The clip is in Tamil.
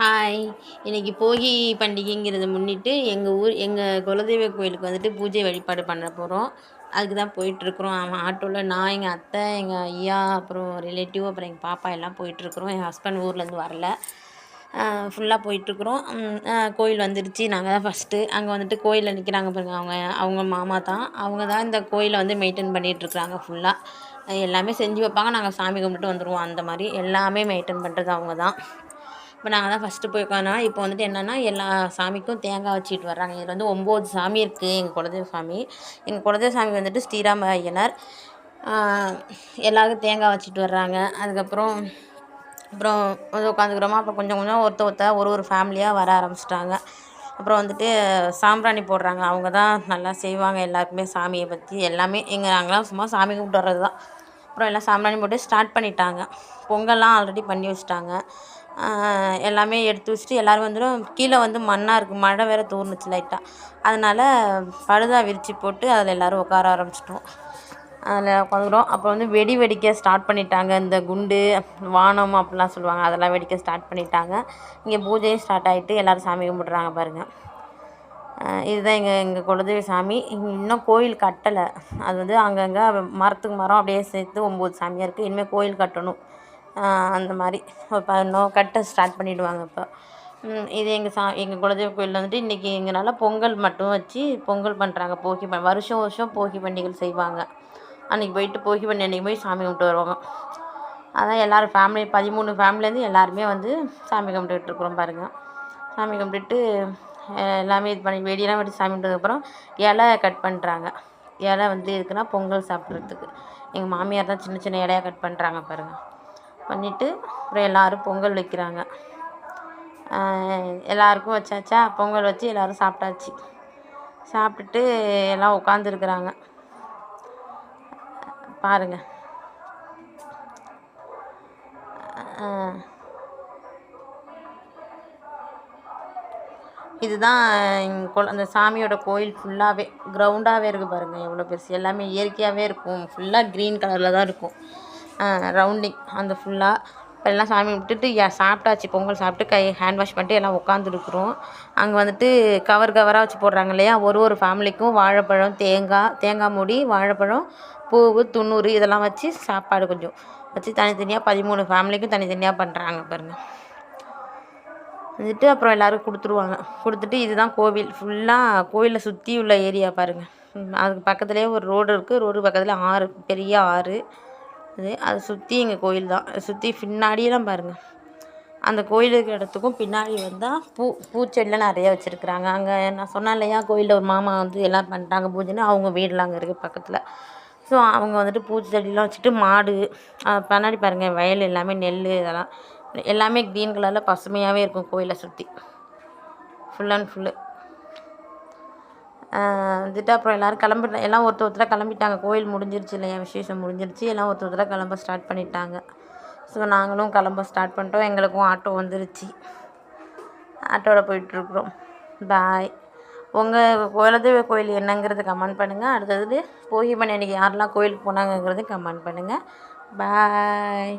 ஹாய் இன்றைக்கி போகி பண்டிகைங்கிறத முன்னிட்டு எங்கள் ஊர் எங்கள் குலதெய்வ கோயிலுக்கு வந்துட்டு பூஜை வழிபாடு பண்ண போகிறோம் அதுக்கு தான் போயிட்டுருக்குறோம். அவன் ஆட்டோவில் நான் எங்கள் அத்தை எங்கள் ஐயா அப்புறம் ரிலேட்டிவ் அப்புறம் எங்கள் பாப்பா எல்லாம் போயிட்டுருக்குறோம். என் ஹஸ்பண்ட் ஊர்லேருந்து வரல. ஃபுல்லாக போயிட்டுருக்குறோம். கோயில் வந்துடுச்சு நாங்கள் தான் ஃபஸ்ட்டு அங்கே வந்துட்டு கோயிலில் நிற்கிறாங்க பாருங்க. அவங்க அவங்க மாமா தான். அவங்க தான் இந்த கோயிலை வந்து மெயின்டைன் பண்ணிகிட்ருக்குறாங்க ஃபுல்லாக எல்லாமே செஞ்சு வைப்பாங்க. நாங்கள் சாமி கும்பிட்டு வந்துடுவோம் அந்த மாதிரி எல்லாமே மெயின்டைன் பண்ணுறது அவங்க தான். இப்போ நாங்கள் தான் ஃபஸ்ட்டு போய் இப்போ வந்துட்டு என்னென்னா எல்லா சாமிக்கும் தேங்காய் வச்சுட்டு வர்றாங்க. இதில் வந்து ஒம்பது சாமி இருக்குது எங்கள் குலதெய்வ சாமி. எங்கள் குலதெய்வ சாமி வந்துட்டு ஸ்ரீராம ஐயனார். எல்லாருக்கும் தேங்காய் வச்சுட்டு வர்றாங்க. அதுக்கப்புறம் அப்புறம் வந்து உட்காந்துக்கிறோமா அப்புறம் கொஞ்சம் கொஞ்சம் ஒருத்த ஒருத்த ஒரு ஒரு ஃபேமிலியாக வர ஆரம்பிச்சிட்டாங்க. அப்புறம் வந்துட்டு சாம்பிராணி போடுறாங்க. அவங்க தான் நல்லா செய்வாங்க. எல்லாருக்குமே சாமியை பற்றி எல்லாமே. எங்கள் நாங்களாம் சும்மா சாமி கும்பிட்டு வர்றது தான் அப்புறம் எல்லாம் சாம்பிராணி போட்டு ஸ்டார்ட் பண்ணிட்டாங்க. பொங்கல்லாம் ஆல்ரெடி பண்ணி வச்சுட்டாங்க. எல்லாமே எடுத்து வச்சுட்டு எல்லோரும் வந்துடும் கீழே வந்து மண்ணாக இருக்குது மழை வேறு தூர்னுச்சு லைட்டாக அதனால் படுதா விரித்து போட்டு அதில் எல்லோரும் உட்கார ஆரம்பிச்சிட்டோம். அதில் உட்காந்துக்கிறோம். அப்புறம் வந்து வெடி வெடிக்க ஸ்டார்ட் பண்ணிட்டாங்க. இந்த குண்டு வானம் அப்படிலாம் சொல்லுவாங்க. அதெல்லாம் வெடிக்க ஸ்டார்ட் பண்ணிட்டாங்க. இங்கே பூஜையும் ஸ்டார்ட் ஆகிட்டு எல்லோரும் சாமி கும்பிட்றாங்க பாருங்கள் இதுதான் எங்கள் எங்கள் குலதெய்வ சாமி. இன்னும் கோயில் கட்டலை. அது வந்து அங்கங்கே மரத்துக்கு மரம் அப்படியே சேர்த்து ஒம்பது சாமியாக இருக்குது இனிமேல் கோயில் கட்டணும். அந்த மாதிரி. ஒரு பதினொன்று கட்ட ஸ்டார்ட் பண்ணிவிடுவாங்க இப்போ. இது எங்கள் சா எங்கள் குலதெய்வ கோயிலில் வந்துட்டு இன்றைக்கி எங்களால் பொங்கல் மட்டும் வச்சு பொங்கல் பண்ணுறாங்க போகி ப வருஷம் வருஷம் போகி பண்டிகைகள் செய்வாங்க. அன்றைக்கி போயிட்டு போகி பண்டிகை அன்றைக்கி போய் சாமி கும்பிட்டு வருவாங்க. அதான் எல்லோரும் ஃபேமிலி பதிமூணு ஃபேமிலிலேருந்து எல்லாருமே வந்து சாமி கும்பிட்டுட்ருக்குறோம் பாருங்கள் சாமி கும்பிட்டுட்டு எல்லாமே இது பண்ணி வெடியெல்லாம் வெடி சாமி கும்பிட்டதுக்கப்புறம் இலை கட் பண்ணுறாங்க இலை வந்து எதுக்குன்னா பொங்கல் சாப்பிட்றதுக்கு. எங்கள் மாமியார் தான் சின்ன சின்ன இலையாக கட் பண்ணுறாங்க பாருங்கள் பண்ணிவிட்டு அப்புறம் எல்லோரும் பொங்கல் வைக்கிறாங்க. எல்லாருக்கும் வச்சாச்சா? பொங்கல் வச்சு எல்லோரும் சாப்பிட்டாச்சு. சாப்பிட்டுட்டு எல்லாம் உட்காந்துருக்குறாங்க பாருங்கள் இதுதான் அந்த சாமியோட கோயில் ஃபுல்லாகவே க்ரௌண்டாகவே இருக்குது பாருங்கள் எவ்வளோ பெருசு. எல்லாமே இயற்கையாகவே இருக்கும். ஃபுல்லாக க்ரீன் கலரில் தான் இருக்கும். ரவுண்டிங் அந்த ஃபுல்லாக இப்போ எல்லாம் சாமி விட்டுட்டு சாப்பிட்டாச்சு. பொங்கல் சாப்பிட்டு கை ஹேண்ட் வாஷ் பண்ணிட்டு எல்லாம் உட்காந்துருக்குறோம் அங்கே வந்துட்டு கவர் கவராக வச்சு போடுறாங்க இல்லையா? ஒரு ஒரு ஃபேமிலிக்கும் வாழைப்பழம் தேங்காய் தேங்காய் மூடி வாழைப்பழம் பூவு துண்ணூறு இதெல்லாம் வச்சு சாப்பாடு கொஞ்சம் வச்சு தனித்தனியாக பதிமூணு ஃபேமிலிக்கும் தனித்தனியாக பண்ணுறாங்க பாருங்கள் வந்துட்டு அப்புறம் எல்லோரும் கொடுத்துருவாங்க. கொடுத்துட்டு இதுதான் கோவில். ஃபுல்லாக கோவிலை சுற்றி உள்ள ஏரியா பாருங்கள் அதுக்கு பக்கத்துலேயே ஒரு ரோடு இருக்குது ரோடு பக்கத்தில் ஆறு பெரிய ஆறு. அது அதை சுற்றி எங்கள் கோயில் தான். அதை சுற்றி பின்னாடியெல்லாம் பாருங்கள் அந்த கோயிலுக்கு இடத்துக்கும் பின்னாடி வந்தால் பூ பூச்செடிலாம் நிறைய வச்சுருக்குறாங்க. அங்கே நான் சொன்னேன் இல்லையா கோயிலில் ஒரு மாமா வந்து எல்லாம் பண்ணுறாங்க பூஜைன்னு. அவங்க வீடெலாம் அங்கே இருக்குது பக்கத்தில். ஸோ அவங்க வந்துட்டு பூச்செடிலாம் வச்சுட்டு மாடு பின்னாடி பாருங்கள் வயல் எல்லாமே நெல் இதெல்லாம். எல்லாமே க்ரீன் கலரில் பசுமையாகவே இருக்கும் கோயிலை சுற்றி ஃபுல் அண்ட் ஃபுல்லு வந்துட்டு அப்புறம் எல்லோரும் கிளம்பிட்டு எல்லாம் ஒருத்தர் ஒருத்தராக கிளம்பிட்டாங்க. கோயில் முடிஞ்சிருச்சு இல்லையா? விசேஷம் முடிஞ்சிருச்சு. எல்லாம் ஒருத்தர் ஒருத்தராக கிளம்ப ஸ்டார்ட் பண்ணிட்டாங்க. ஸோ நாங்களும் கிளம்ப ஸ்டார்ட் பண்ணிட்டோம். எங்களுக்கும் ஆட்டோ வந்துருச்சு. ஆட்டோவில் போயிட்டுருக்குறோம். பாய் உங்கள் குலதெய்வ கோயில் என்னங்கிறது கமெண்ட் பண்ணுங்கள் அடுத்தது போகி பண்ணி அன்றைக்கி யாரெல்லாம் கோயிலுக்கு போனாங்கங்கிறது கமெண்ட் பண்ணுங்கள் பாய்